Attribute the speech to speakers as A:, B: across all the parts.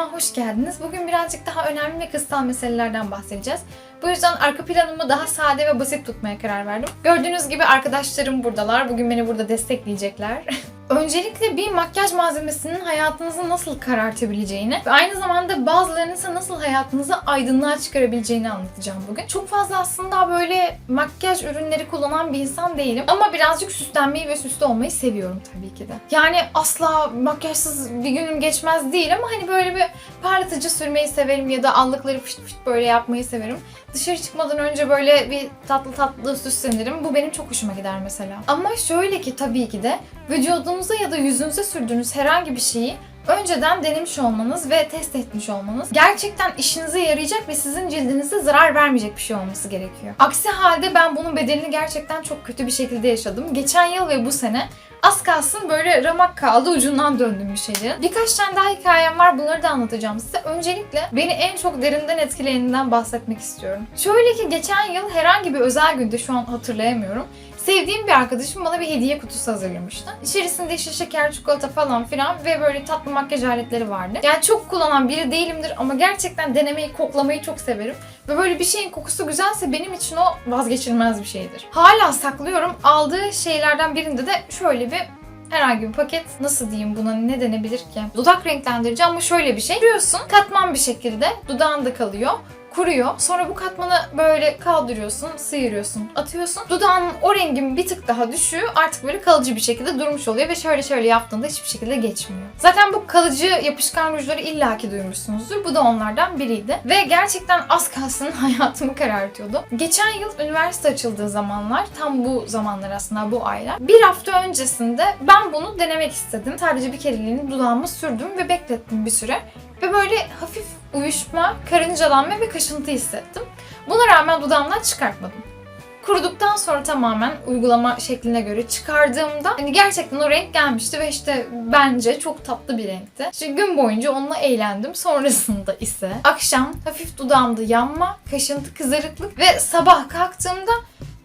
A: kanalıma hoş geldiniz. Bugün birazcık daha önemli ve kıssal meselelerden bahsedeceğiz. Bu yüzden arka planımı daha sade ve basit tutmaya karar verdim. Gördüğünüz gibi arkadaşlarım buradalar. Bugün beni burada destekleyecekler. Öncelikle bir makyaj malzemesinin hayatınızı nasıl karartabileceğini ve aynı zamanda bazılarının nasıl hayatınızı aydınlığa çıkarabileceğini anlatacağım bugün. Çok fazla aslında böyle makyaj ürünleri kullanan bir insan değilim ama birazcık süslenmeyi ve süslü olmayı seviyorum tabii ki de. Yani asla makyajsız bir günüm geçmez değil ama hani böyle bir parlatıcı sürmeyi severim ya da allıkları fışt fışt böyle yapmayı severim. Dışarı çıkmadan önce böyle bir tatlı tatlı süslenirim. Bu benim çok hoşuma gider mesela. Ama şöyle ki tabii ki de vücudunuza ya da yüzünüze sürdüğünüz herhangi bir şeyi önceden denemiş olmanız ve test etmiş olmanız gerçekten işinize yarayacak ve sizin cildinize zarar vermeyecek bir şey olması gerekiyor. Aksi halde ben bunun bedelini gerçekten çok kötü bir şekilde yaşadım. Geçen yıl ve bu sene az kalsın böyle ramak kaldı ucundan döndüm bir şeyin. Birkaç tane daha hikayem var bunları da anlatacağım size. Öncelikle beni en çok derinden etkileyeninden bahsetmek istiyorum. Şöyle ki geçen yıl herhangi bir özel günde şu an hatırlayamıyorum. Sevdiğim bir arkadaşım bana bir hediye kutusu hazırlamıştı. İçerisinde işte şeker, çikolata falan filan ve böyle tatlı makyaj aletleri vardı. Yani çok kullanan biri değilimdir ama gerçekten denemeyi, koklamayı çok severim. Ve böyle bir şeyin kokusu güzelse benim için o vazgeçilmez bir şeydir. Hala saklıyorum. Aldığı şeylerden birinde de şöyle bir herhangi bir paket nasıl diyeyim buna ne denebilir ki? Dudak renklendirici ama şöyle bir şey. Sürüyorsun katman bir şekilde dudağında kalıyor kuruyor. Sonra bu katmanı böyle kaldırıyorsun, sıyırıyorsun, atıyorsun. Dudağın o rengin bir tık daha düşüyor. Artık böyle kalıcı bir şekilde durmuş oluyor ve şöyle şöyle yaptığında hiçbir şekilde geçmiyor. Zaten bu kalıcı yapışkan rujları illaki duymuşsunuzdur. Bu da onlardan biriydi. Ve gerçekten az kalsın hayatımı karartıyordu. Geçen yıl üniversite açıldığı zamanlar, tam bu zamanlar aslında bu aylar. Bir hafta öncesinde ben bunu denemek istedim. Sadece bir kereliğini dudağıma sürdüm ve beklettim bir süre. Ve böyle hafif uyuşma, karıncalanma ve kaşıntı hissettim. Buna rağmen dudağımdan çıkartmadım. Kuruduktan sonra tamamen uygulama şekline göre çıkardığımda hani gerçekten o renk gelmişti ve işte bence çok tatlı bir renkti. İşte gün boyunca onunla eğlendim. Sonrasında ise akşam hafif dudağımda yanma, kaşıntı, kızarıklık ve sabah kalktığımda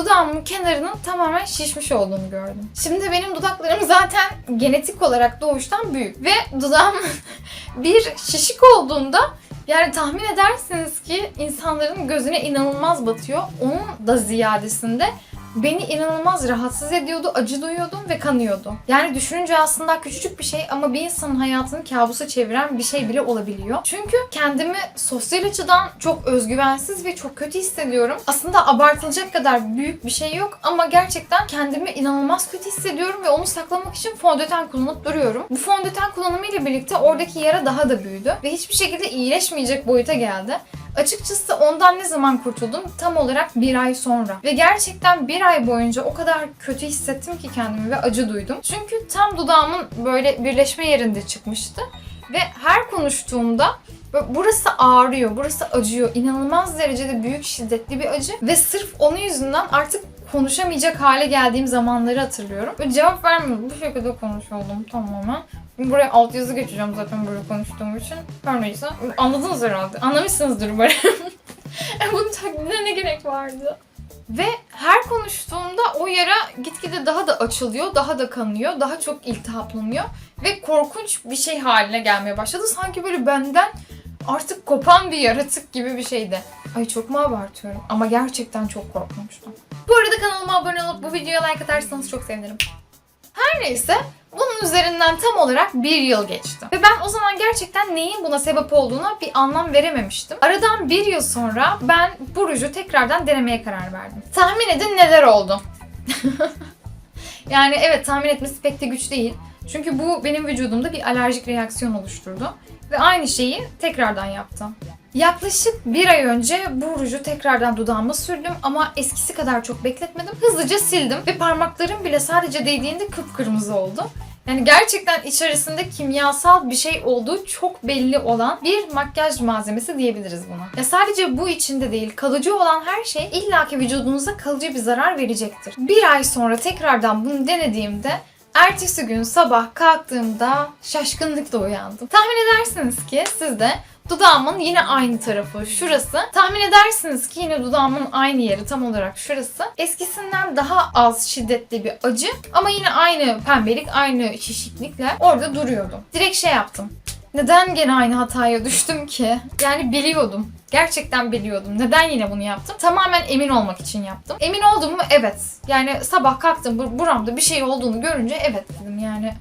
A: dudağımın kenarının tamamen şişmiş olduğunu gördüm. Şimdi benim dudaklarım zaten genetik olarak doğuştan büyük ve dudağım bir şişik olduğunda yani tahmin edersiniz ki insanların gözüne inanılmaz batıyor. Onun da ziyadesinde beni inanılmaz rahatsız ediyordu, acı duyuyordum ve kanıyordu. Yani düşününce aslında küçücük bir şey ama bir insanın hayatını kabusa çeviren bir şey bile olabiliyor. Çünkü kendimi sosyal açıdan çok özgüvensiz ve çok kötü hissediyorum. Aslında abartılacak kadar büyük bir şey yok ama gerçekten kendimi inanılmaz kötü hissediyorum ve onu saklamak için fondöten kullanıp duruyorum. Bu fondöten kullanımı ile birlikte oradaki yara daha da büyüdü ve hiçbir şekilde iyileşmeyecek boyuta geldi. Açıkçası ondan ne zaman kurtuldum? Tam olarak bir ay sonra. Ve gerçekten bir ay boyunca o kadar kötü hissettim ki kendimi ve acı duydum. Çünkü tam dudağımın böyle birleşme yerinde çıkmıştı. Ve her konuştuğumda böyle burası ağrıyor, burası acıyor. İnanılmaz derecede büyük, şiddetli bir acı. Ve sırf onun yüzünden artık konuşamayacak hale geldiğim zamanları hatırlıyorum. Ve cevap vermiyordum. Bu şekilde konuşuyordum tamamen. Buraya alt yazı geçeceğim zaten böyle konuştuğum için. Her neyse. Anladınız herhalde. Anlamışsınızdır umarım. Bunun taklidine ne gerek vardı? Ve her konuştuğumda o yara gitgide daha da açılıyor, daha da kanıyor, daha çok iltihaplanıyor. Ve korkunç bir şey haline gelmeye başladı. Sanki böyle benden artık kopan bir yaratık gibi bir şeydi. Ay çok mu abartıyorum? Ama gerçekten çok korkmuştum. Bu arada kanalıma abone olup bu videoya like atarsanız çok sevinirim. Her neyse bunun üzerinden tam olarak bir yıl geçti. Ve ben o zaman gerçekten neyin buna sebep olduğuna bir anlam verememiştim. Aradan bir yıl sonra ben bu ruju tekrardan denemeye karar verdim. Tahmin edin neler oldu. yani evet tahmin etmesi pek de güç değil. Çünkü bu benim vücudumda bir alerjik reaksiyon oluşturdu. Ve aynı şeyi tekrardan yaptım. Yaklaşık bir ay önce bu ruju tekrardan dudağıma sürdüm ama eskisi kadar çok bekletmedim. Hızlıca sildim ve parmaklarım bile sadece değdiğinde kıpkırmızı oldu. Yani gerçekten içerisinde kimyasal bir şey olduğu çok belli olan bir makyaj malzemesi diyebiliriz buna. Ya sadece bu içinde değil, kalıcı olan her şey illaki vücudunuza kalıcı bir zarar verecektir. Bir ay sonra tekrardan bunu denediğimde Ertesi gün sabah kalktığımda şaşkınlıkla uyandım. Tahmin edersiniz ki siz de dudağımın yine aynı tarafı şurası. Tahmin edersiniz ki yine dudağımın aynı yeri tam olarak şurası. Eskisinden daha az şiddetli bir acı ama yine aynı pembelik, aynı şişiklikle orada duruyordum. Direkt şey yaptım. Neden gene aynı hataya düştüm ki? Yani biliyordum. Gerçekten biliyordum. Neden yine bunu yaptım? Tamamen emin olmak için yaptım. Emin oldum mu? Evet. Yani sabah kalktım bur- buramda bir şey olduğunu görünce evet dedim yani.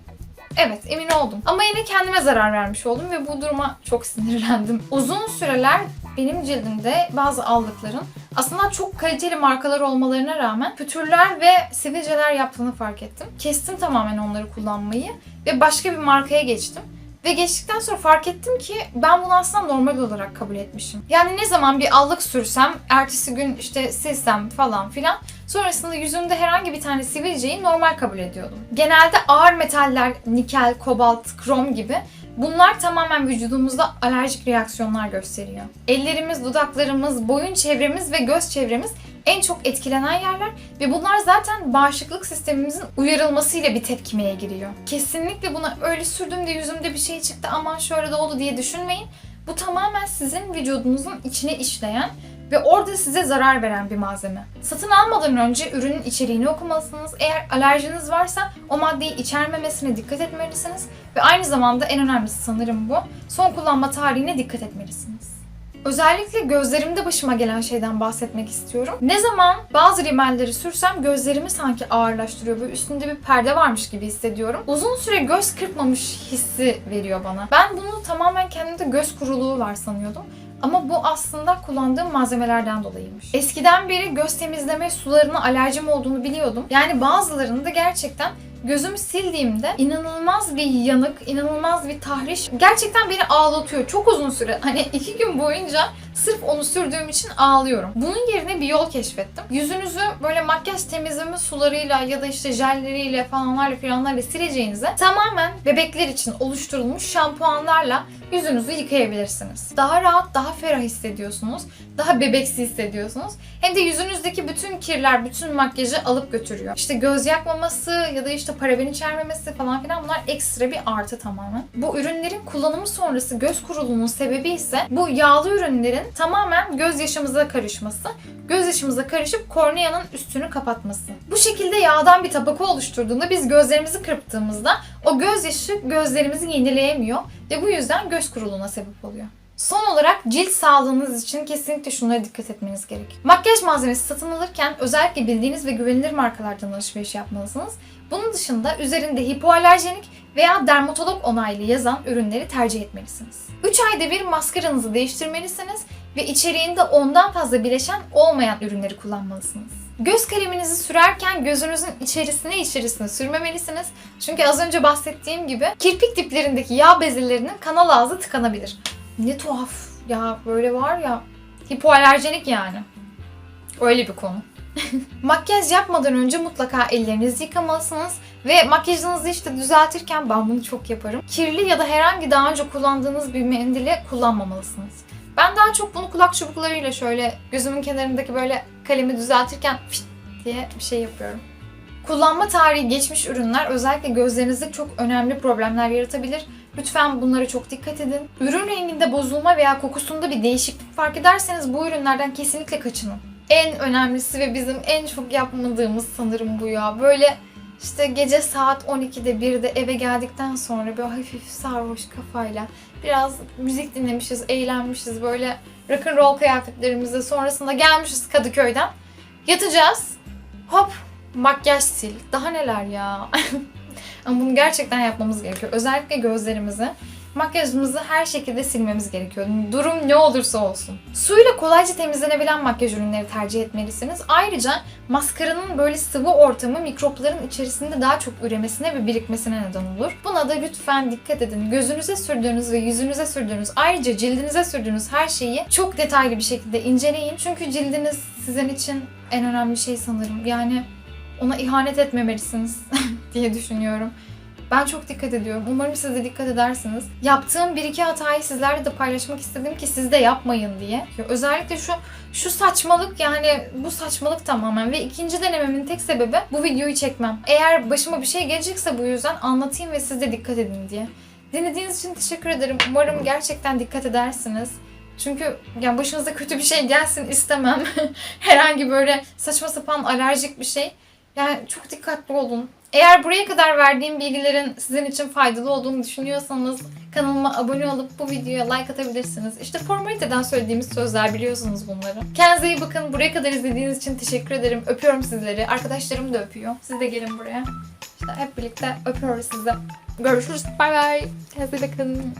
A: Evet emin oldum. Ama yine kendime zarar vermiş oldum ve bu duruma çok sinirlendim. Uzun süreler benim cildimde bazı aldıkların aslında çok kaliteli markalar olmalarına rağmen pütürler ve sivilceler yaptığını fark ettim. Kestim tamamen onları kullanmayı ve başka bir markaya geçtim. Ve geçtikten sonra fark ettim ki ben bunu aslında normal olarak kabul etmişim. Yani ne zaman bir allık sürsem, ertesi gün işte silsem falan filan sonrasında yüzümde herhangi bir tane sivilceyi normal kabul ediyordum. Genelde ağır metaller, nikel, kobalt, krom gibi Bunlar tamamen vücudumuzda alerjik reaksiyonlar gösteriyor. Ellerimiz, dudaklarımız, boyun çevremiz ve göz çevremiz en çok etkilenen yerler ve bunlar zaten bağışıklık sistemimizin uyarılmasıyla bir tepkimeye giriyor. Kesinlikle buna öyle sürdüm de yüzümde bir şey çıktı aman şöyle de oldu diye düşünmeyin. Bu tamamen sizin vücudunuzun içine işleyen ve orada size zarar veren bir malzeme. Satın almadan önce ürünün içeriğini okumalısınız. Eğer alerjiniz varsa o maddeyi içermemesine dikkat etmelisiniz. Ve aynı zamanda en önemlisi sanırım bu. Son kullanma tarihine dikkat etmelisiniz. Özellikle gözlerimde başıma gelen şeyden bahsetmek istiyorum. Ne zaman bazı rimelleri sürsem gözlerimi sanki ağırlaştırıyor. Böyle üstünde bir perde varmış gibi hissediyorum. Uzun süre göz kırpmamış hissi veriyor bana. Ben bunu tamamen kendimde göz kuruluğu var sanıyordum. Ama bu aslında kullandığım malzemelerden dolayıymış. Eskiden beri göz temizleme sularına alerjim olduğunu biliyordum. Yani bazılarını da gerçekten gözümü sildiğimde inanılmaz bir yanık, inanılmaz bir tahriş gerçekten beni ağlatıyor. Çok uzun süre. Hani iki gün boyunca sırf onu sürdüğüm için ağlıyorum. Bunun yerine bir yol keşfettim. Yüzünüzü böyle makyaj temizleme sularıyla ya da işte jelleriyle falanlarla filanlarla sileceğinize tamamen bebekler için oluşturulmuş şampuanlarla yüzünüzü yıkayabilirsiniz. Daha rahat, daha ferah hissediyorsunuz. Daha bebeksi hissediyorsunuz. Hem de yüzünüzdeki bütün kirler, bütün makyajı alıp götürüyor. İşte göz yakmaması ya da işte paraben içermemesi falan filan bunlar ekstra bir artı tamamen. Bu ürünlerin kullanımı sonrası göz kuruluğunun sebebi ise bu yağlı ürünlerin tamamen gözyaşımıza karışması. Gözyaşımıza karışıp korneanın üstünü kapatması. Bu şekilde yağdan bir tabaka oluşturduğunda biz gözlerimizi kırptığımızda o gözyaşı gözlerimizi yenileyemiyor ve bu yüzden göz kuruluğuna sebep oluyor. Son olarak cilt sağlığınız için kesinlikle şunlara dikkat etmeniz gerek. Makyaj malzemesi satın alırken özellikle bildiğiniz ve güvenilir markalardan alışveriş yapmalısınız. Bunun dışında üzerinde hipoalerjenik veya dermatolog onaylı yazan ürünleri tercih etmelisiniz. 3 ayda bir maskaranızı değiştirmelisiniz ve içeriğinde ondan fazla bileşen olmayan ürünleri kullanmalısınız. Göz kaleminizi sürerken gözünüzün içerisine içerisine sürmemelisiniz. Çünkü az önce bahsettiğim gibi kirpik diplerindeki yağ bezelerinin kanal ağzı tıkanabilir. Ne tuhaf ya böyle var ya hipoalerjenik yani. Öyle bir konu. Makyaj yapmadan önce mutlaka ellerinizi yıkamalısınız ve makyajınızı işte düzeltirken ben bunu çok yaparım. Kirli ya da herhangi daha önce kullandığınız bir mendili kullanmamalısınız. Ben daha çok bunu kulak çubuklarıyla şöyle gözümün kenarındaki böyle kalemi düzeltirken fişt diye bir şey yapıyorum. Kullanma tarihi geçmiş ürünler özellikle gözlerinizde çok önemli problemler yaratabilir. Lütfen bunlara çok dikkat edin. Ürün renginde bozulma veya kokusunda bir değişiklik fark ederseniz bu ürünlerden kesinlikle kaçının. En önemlisi ve bizim en çok yapmadığımız sanırım bu ya. Böyle işte gece saat 12'de 1'de eve geldikten sonra böyle hafif sarhoş kafayla biraz müzik dinlemişiz, eğlenmişiz böyle rock'n'roll kıyafetlerimizde sonrasında gelmişiz Kadıköy'den. Yatacağız. Hop makyaj sil. Daha neler ya. Ama bunu gerçekten yapmamız gerekiyor. Özellikle gözlerimizi, makyajımızı her şekilde silmemiz gerekiyor. Durum ne olursa olsun. Suyla kolayca temizlenebilen makyaj ürünleri tercih etmelisiniz. Ayrıca maskaranın böyle sıvı ortamı mikropların içerisinde daha çok üremesine ve birikmesine neden olur. Buna da lütfen dikkat edin. Gözünüze sürdüğünüz ve yüzünüze sürdüğünüz, ayrıca cildinize sürdüğünüz her şeyi çok detaylı bir şekilde inceleyin. Çünkü cildiniz sizin için en önemli şey sanırım. Yani ona ihanet etmemelisiniz diye düşünüyorum. Ben çok dikkat ediyorum. Umarım siz de dikkat edersiniz. Yaptığım bir iki hatayı sizlerle de paylaşmak istedim ki siz de yapmayın diye. Özellikle şu şu saçmalık yani bu saçmalık tamamen ve ikinci denememin tek sebebi bu videoyu çekmem. Eğer başıma bir şey gelecekse bu yüzden anlatayım ve siz de dikkat edin diye. Dinlediğiniz için teşekkür ederim. Umarım gerçekten dikkat edersiniz. Çünkü yani başınıza kötü bir şey gelsin istemem. Herhangi böyle saçma sapan alerjik bir şey. Yani çok dikkatli olun. Eğer buraya kadar verdiğim bilgilerin sizin için faydalı olduğunu düşünüyorsanız kanalıma abone olup bu videoya like atabilirsiniz. İşte formaliteden söylediğimiz sözler biliyorsunuz bunları. Kendinize iyi bakın. Buraya kadar izlediğiniz için teşekkür ederim. Öpüyorum sizleri. Arkadaşlarım da öpüyor. Siz de gelin buraya. İşte hep birlikte öpüyoruz sizi. Görüşürüz. Bay bay. Kendinize iyi bakın.